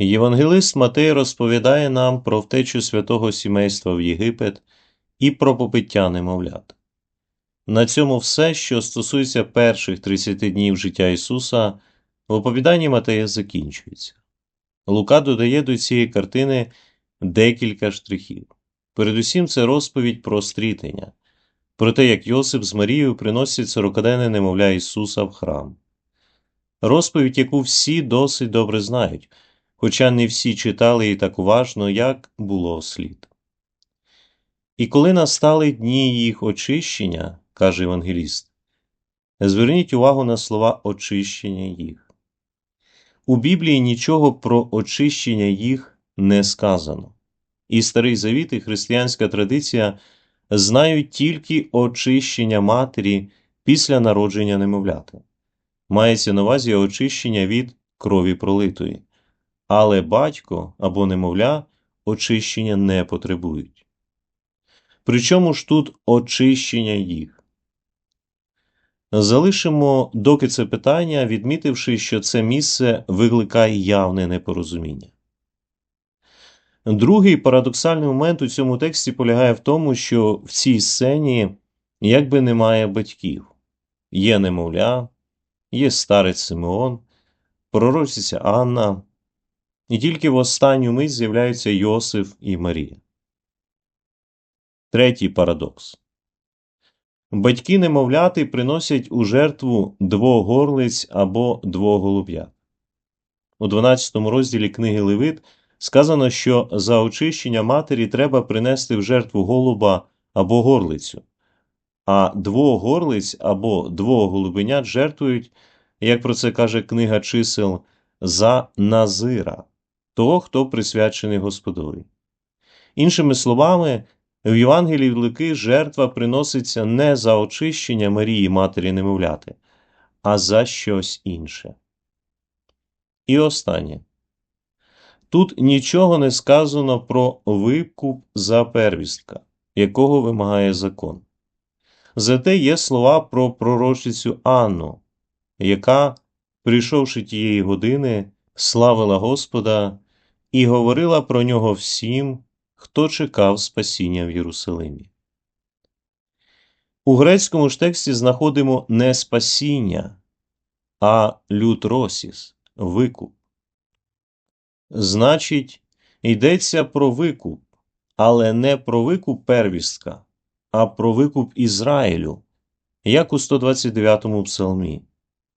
Євангелист Матей розповідає нам про втечу святого сімейства в Єгипет і про попиття немовлят. На цьому все, що стосується перших 30 днів життя Ісуса, в оповіданні Матея закінчується. Лука додає до цієї картини декілька штрихів. Передусім, це розповідь про стрітення, про те, як Йосип з Марією приносять сорокаденне немовля Ісуса в храм. Розповідь, яку всі досить добре знають, хоча не всі читали її так уважно, як було слід. І коли настали дні їх очищення, каже Євангеліст, зверніть увагу на слова очищення їх. У Біблії нічого про очищення їх не сказано. І Старий Завіт, і християнська традиція знають тільки очищення матері після народження немовляти. Мається на увазі очищення від крові пролитої, але батько або немовля очищення не потребують. Причому ж тут очищення їх? Залишимо доки це питання, відмітивши, що це місце викликає явне непорозуміння. Другий парадоксальний момент у цьому тексті полягає в тому, що в цій сцені якби немає батьків. Є немовля, є старець Симеон, пророчиця Анна, і тільки в останню мить з'являються Йосиф і Марія. Третій парадокс. Батьки немовляти приносять у жертву двох горлиць або двох голуб'ят. У 12 розділі книги Левит сказано, що за очищення матері треба принести в жертву голуба або горлицю, а двох горлиць або двох голубенят жертвують, як про це каже книга чисел, за назира, того, хто присвячений Господові. Іншими словами, в Євангелії Луки жертва приноситься не за очищення Марії матері немовляти, а за щось інше. І останнє. Тут нічого не сказано про викуп за первістка, якого вимагає закон. Зате є слова про пророчицю Анну, яка, прийшовши тієї години, славила Господа і говорила про нього всім, хто чекав спасіння в Єрусалимі. У грецькому ж тексті знаходимо не спасіння, а лютросіс викуп. Значить, йдеться про викуп, але не про викуп первістка, а про викуп Ізраїлю, як у 129 му псалмі,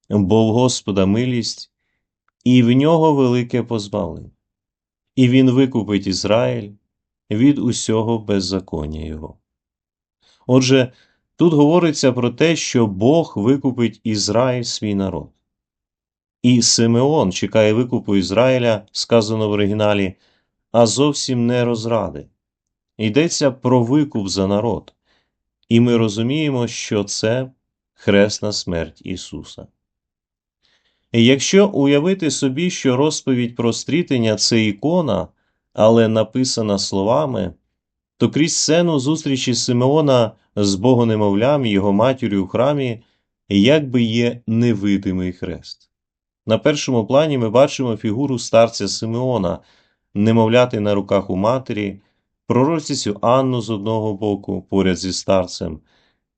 бо в Господа милість, і в нього велике позбавлення, і він викупить Ізраїль від усього беззаконня його. Отже, тут говориться про те, що Бог викупить Ізраїль свій народ. І Симеон чекає викупу Ізраїля, сказано в оригіналі, а зовсім не розради. Йдеться про викуп за народ, і ми розуміємо, що це хресна смерть Ісуса. Якщо уявити собі, що розповідь про стрітення це ікона, але написана словами, то крізь сцену зустрічі Симеона з богонемовлям і його матір'ю у храмі якби є невидимий хрест. На першому плані ми бачимо фігуру старця Симеона, немовляти на руках у матері, пророчицю Анну з одного боку, поряд зі старцем,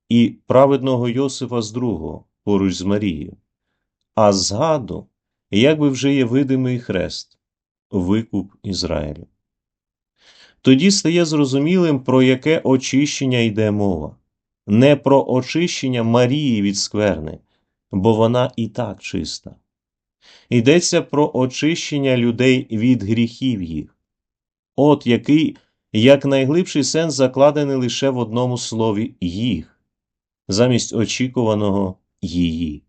і праведного Йосифа з другого, поруч з Марією. А згаду, якби вже є видимий хрест, викуп Ізраїлю. Тоді стає зрозумілим, про яке очищення йде мова, не про очищення Марії від скверни, бо вона і так чиста. Йдеться про очищення людей від гріхів їх. От який як найглибший сенс закладений лише в одному слові їх, замість очікуваного її.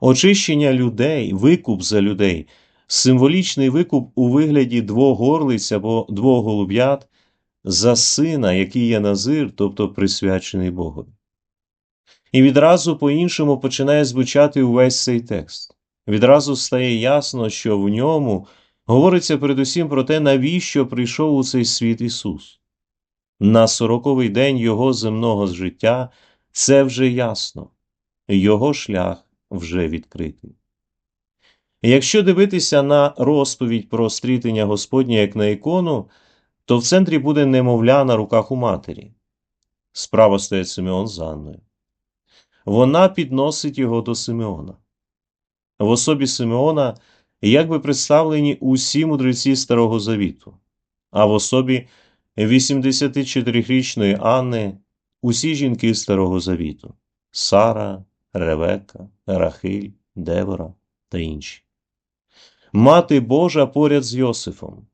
Очищення людей, викуп за людей, символічний викуп у вигляді двох горлиць або двох голуб'ят за сина, який є назир, тобто присвячений Богові. І відразу по-іншому починає звучати увесь цей текст. Відразу стає ясно, що в ньому говориться передусім про те, навіщо прийшов у цей світ Ісус. На сороковий день Його земного життя це вже ясно, Його шлях вже відкритий. Якщо дивитися на розповідь про стрітення Господнє як на ікону, то в центрі буде немовля на руках у матері. Справа стоїть Симеон з Анною. Вона підносить його до Симеона. В особі Симеона якби представлені усі мудреці Старого Завіту, а в особі 84-річної Анни усі жінки Старого Завіту Сара, Ревека, Рахиль, Девора та інші. Мати Божа поряд з Йосифом,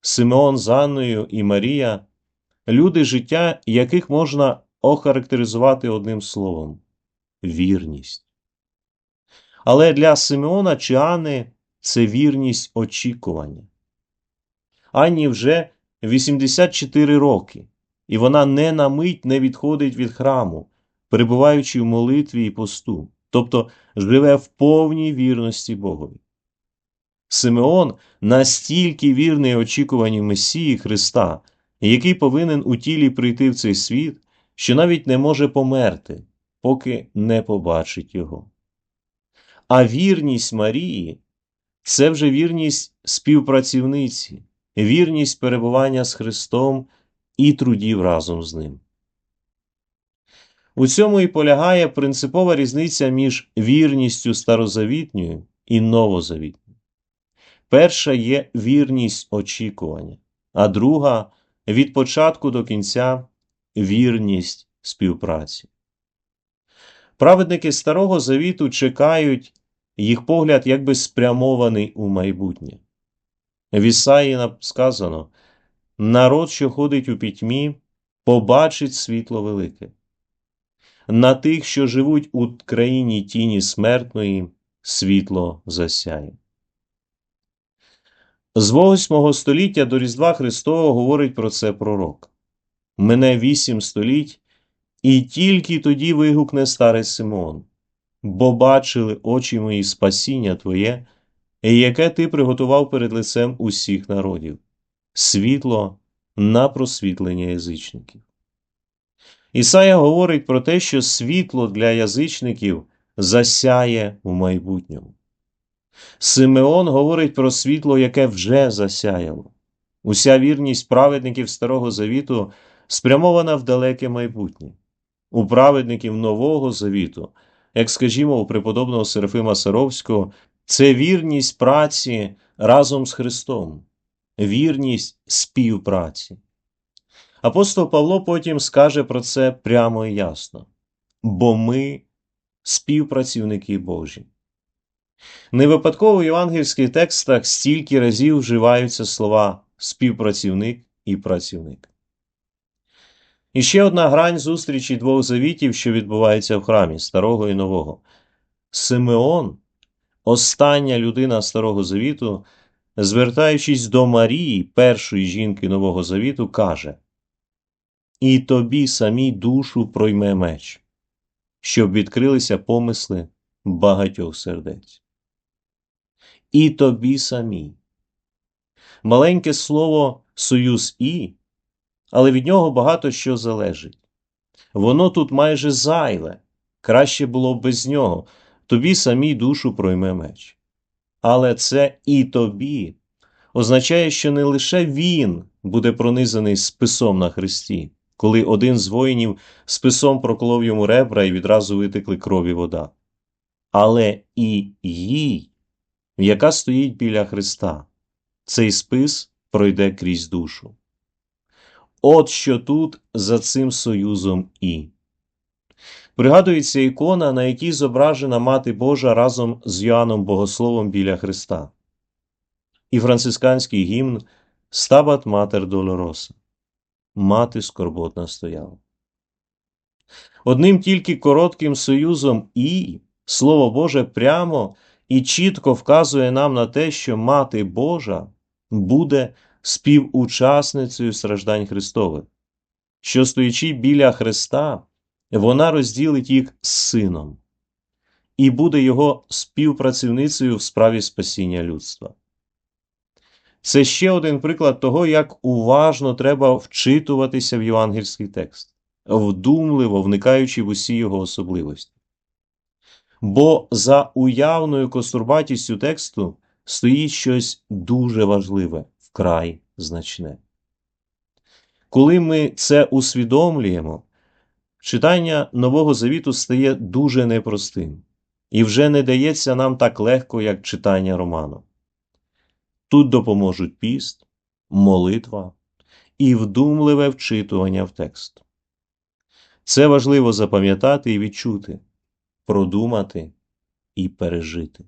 Симеон з Анною і Марія люди життя, яких можна охарактеризувати одним словом вірність. Але для Симеона чи Анни це вірність очікування. Анні вже 84 роки, і вона не на мить не відходить від храму, перебуваючи в молитві і посту, тобто живе в повній вірності Богові. Симеон настільки вірний очікуванню Месії Христа, який повинен у тілі прийти в цей світ, що навіть не може померти, поки не побачить його. А вірність Марії це вже вірність співпрацівниці, вірність перебування з Христом і трудів разом з Ним. У цьому і полягає принципова різниця між вірністю старозавітньою і новозавітньою. Перша є вірність очікування, а друга від початку до кінця вірність співпраці. Праведники Старого Завіту чекають, їх погляд якби спрямований у майбутнє. В Ісаї сказано народ, що ходить у пітьмі, побачить світло велике. На тих, що живуть у країні тіні смертної, світло засяє. З 8 століття до Різдва Христового говорить про це пророк. Мене вісім століть, і тільки тоді вигукне старий Симон, бо бачили очі мої спасіння Твоє, яке ти приготував перед лицем усіх народів, світло на просвітлення язичників. Ісая говорить про те, що світло для язичників засяє у майбутньому. Симеон говорить про світло, яке вже засяяло. Уся вірність праведників Старого Завіту спрямована в далеке майбутнє. У праведників Нового Завіту, як скажімо, у преподобного Серафима Саровського, це вірність праці разом з Христом, вірність співпраці. Апостол Павло потім скаже про це прямо і ясно бо ми співпрацівники Божі. Не випадково в євангельських текстах стільки разів вживаються слова співпрацівник і працівник. І ще одна грань зустрічі двох завітів, що відбувається в храмі Старого і Нового. Симеон, остання людина Старого Завіту, звертаючись до Марії, першої жінки Нового Завіту, каже І тобі самій душу пройме меч, щоб відкрилися помисли багатьох сердець. І тобі самі. Маленьке слово союз і, але від нього багато що залежить. Воно тут майже зайве, краще було б без нього, тобі самій душу пройме меч. Але це і тобі означає, що не лише він буде пронизаний списом на хресті, коли один з воїнів списом проколов йому ребра і відразу витекли крові вода але і їй, яка стоїть біля Христа. Цей спис пройде крізь душу. От що тут за цим союзом і. Пригадується ікона, на якій зображена Мати Божа разом з Йоанном Богословом біля Христа. І францисканський гімн Стабат Матер Долороса. Мати скорботна стояла. Одним тільки коротким союзом і Слово Боже прямо і чітко вказує нам на те, що Мати Божа буде співучасницею страждань Христових, що, стоячи біля Христа, вона розділить їх з Сином і буде Його співпрацівницею в справі спасіння людства. Це ще один приклад того, як уважно треба вчитуватися в євангельський текст, вдумливо вникаючи в усі його особливості. Бо за уявною костурбатістю тексту стоїть щось дуже важливе, вкрай значне. Коли ми це усвідомлюємо, читання Нового Завіту стає дуже непростим і вже не дається нам так легко, як читання роману. Тут допоможуть піст, молитва і вдумливе вчитування в текст. Це важливо запам'ятати і відчути, продумати і пережити.